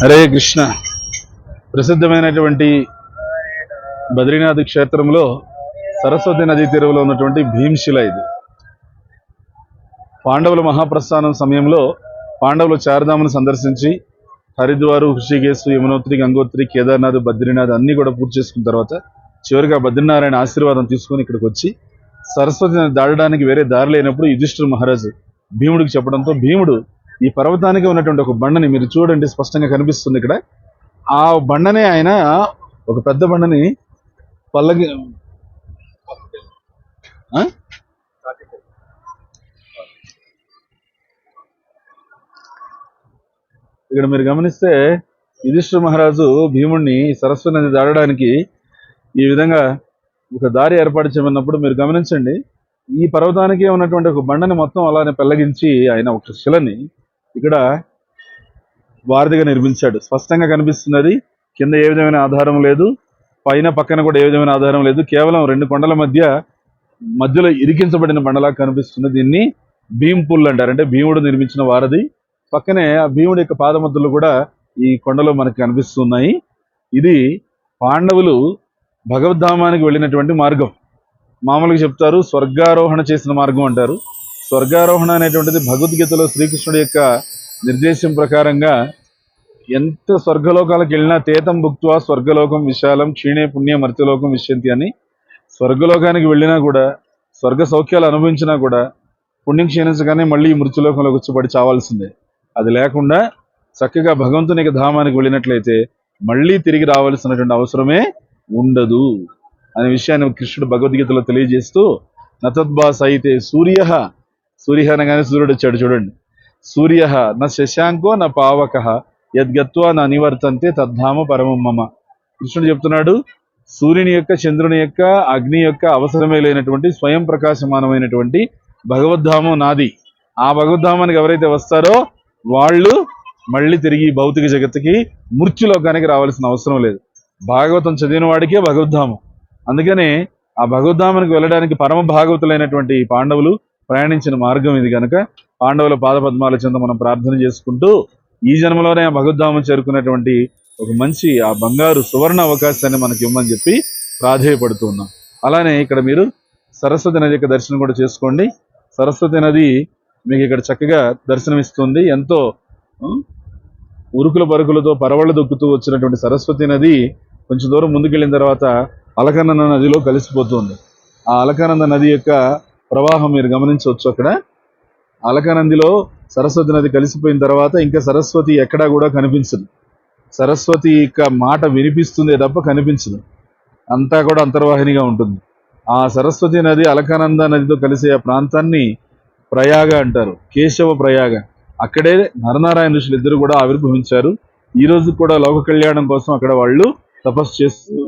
హరే కృష్ణ. ప్రసిద్ధమైనటువంటి బద్రీనాథ్ క్షేత్రంలో సరస్వతి నదీ తీరులో ఉన్నటువంటి భీమశిల ఇది. పాండవుల మహాప్రస్థానం సమయంలో పాండవులు చారధామును సందర్శించి హరిద్వారు హృషికేశ్ యమునోత్రి గంగోత్రి కేదార్నాథ్ బద్రీనాథ్ అన్ని కూడా పూర్తి చేసుకున్న తర్వాత చివరిగా బద్రీనారాయణ ఆశీర్వాదం తీసుకొని ఇక్కడికి వచ్చి సరస్వతి దాడడానికి దాటడానికి వేరే దారి లేనప్పుడు యుధిష్ఠుడు మహారాజు భీముడికి చెప్పడంతో భీముడు ఈ పర్వతానికి ఉన్నటువంటి ఒక బండని మీరు చూడండి స్పష్టంగా కనిపిస్తుంది ఇక్కడ. ఆ బండనే ఆయన ఒక పెద్ద బండని పల్లకి ఇక్కడ మీరు గమనిస్తే యుధిష్ఠ మహారాజు భీముణ్ణి సరస్వతి నది దాడడానికి ఈ విధంగా ఒక దారి ఏర్పాటు చేయమన్నప్పుడు మీరు గమనించండి. ఈ పర్వతానికి ఉన్నటువంటి ఒక బండని మొత్తం అలానే పెళ్ళగించి ఆయన ఒక శిలని ఇక్కడ వారధిగా నిర్మించాడు. స్పష్టంగా కనిపిస్తున్నది కింద ఏ విధమైన ఆధారం లేదు పైన పక్కన కూడా ఏ విధమైన ఆధారం లేదు. కేవలం రెండు కొండల మధ్య మధ్యలో ఇరికించబడిన బండలా కనిపిస్తుంది దీన్ని భీమ్ పుల్ అంటారు. అంటే భీముడు నిర్మించిన వారధి. పక్కనే ఆ భీముడి యొక్క పాదముద్రలు కూడా ఈ కొండలో మనకు కనిపిస్తున్నాయి. ఇది పాండవులు భగవద్ధామానికి వెళ్ళినటువంటి మార్గం. మామూలుగా చెప్తారు స్వర్గారోహణ చేసిన మార్గం అంటారు. స్వర్గారోహణ అనేటువంటిది భగవద్గీతలో శ్రీకృష్ణుడి యొక్క నిర్దేశం ప్రకారంగా ఎంత స్వర్గలోకాలకు వెళ్ళినా తేతం భుక్త్వా స్వర్గలోకం విశాలం క్షీణే పుణ్య మర్త్యలోకం విశ్యంతి అని స్వర్గలోకానికి వెళ్ళినా కూడా స్వర్గ సౌఖ్యాలు అనుభవించినా కూడా పుణ్యం క్షీణించగానే మళ్ళీ ఈ మృత్యులోకంలోకి వచ్చి పడి చావాల్సిందే. అది లేకుండా చక్కగా భగవంతుని యొక్క ధామానికి వెళ్ళినట్లయితే మళ్ళీ తిరిగి రావాల్సినటువంటి అవసరమే ఉండదు అనే విషయాన్ని కృష్ణుడు భగవద్గీతలో తెలియజేస్తూ నతద్భాస అయితే సూర్య సూర్య అనగానే సూర్యుడు వచ్చాడు చూడండి. సూర్య నా శశాంకో నా పావక యద్గత్వా నా నివర్తంతే తద్ధామ పరమం మమ. కృష్ణుడు చెప్తున్నాడు సూర్యుని యొక్క చంద్రుని యొక్క అగ్ని యొక్క అవసరమే లేనటువంటి స్వయం ప్రకాశమానమైనటువంటి భగవద్ధామం నాది. ఆ భగవద్ధామానికి ఎవరైతే వస్తారో వాళ్ళు మళ్ళీ తిరిగి భౌతిక జగత్తుకి మృత్యులోకానికి రావాల్సిన అవసరం లేదు. భాగవతం చదివిన వాడికే భగవద్ధామం. అందుకనే ఆ భగవద్ధామానికి వెళ్ళడానికి పరమ భాగవతులైనటువంటి ఈ పాండవులు ప్రయాణించిన మార్గం ఇది కనుక. పాండవుల పాదపద్మాల చెంత మనం ప్రార్థన చేసుకుంటూ ఈ జన్మలోనే ఆ భగవద్ధామం చేరుకునేటువంటి ఒక మంచి ఆ బంగారు సువర్ణ అవకాశాన్ని మనకి ఇవ్వమని చెప్పి ప్రాధేయపడుతూ ఉన్నాం. అలానే ఇక్కడ మీరు సరస్వతి నది యొక్క దర్శనం కూడా చేసుకోండి. సరస్వతి నది మీకు ఇక్కడ చక్కగా దర్శనమిస్తుంది. ఎంతో ఉరుకుల పరుకులతో పరవళ్ళు దొక్కుతూ వచ్చినటువంటి సరస్వతి నది కొంచెం దూరం ముందుకెళ్ళిన తర్వాత అలకనంద నదిలో కలిసిపోతుంది. ఆ అలకానంద నది యొక్క ప్రవాహం మీరు గమనించవచ్చు అక్కడ. అలకానందిలో సరస్వతి నది కలిసిపోయిన తర్వాత ఇంకా సరస్వతి ఎక్కడా కూడా కనిపించదు. సరస్వతి యొక్క మాట వినిపిస్తుందే తప్ప కనిపించదు. అంతా కూడా అంతర్వాహినిగా ఉంటుంది. ఆ సరస్వతి నది అలకానంద నదితో కలిసే ఆ ప్రాంతాన్ని ప్రయాగ అంటారు. కేశవ ప్రయాగ. అక్కడే నరనారాయణ ఋషులు ఇద్దరు కూడా ఆవిర్భవించారు. ఈ రోజు కూడా లోక కళ్యాణం కోసం అక్కడ వాళ్ళు తపస్సు చేస్తూ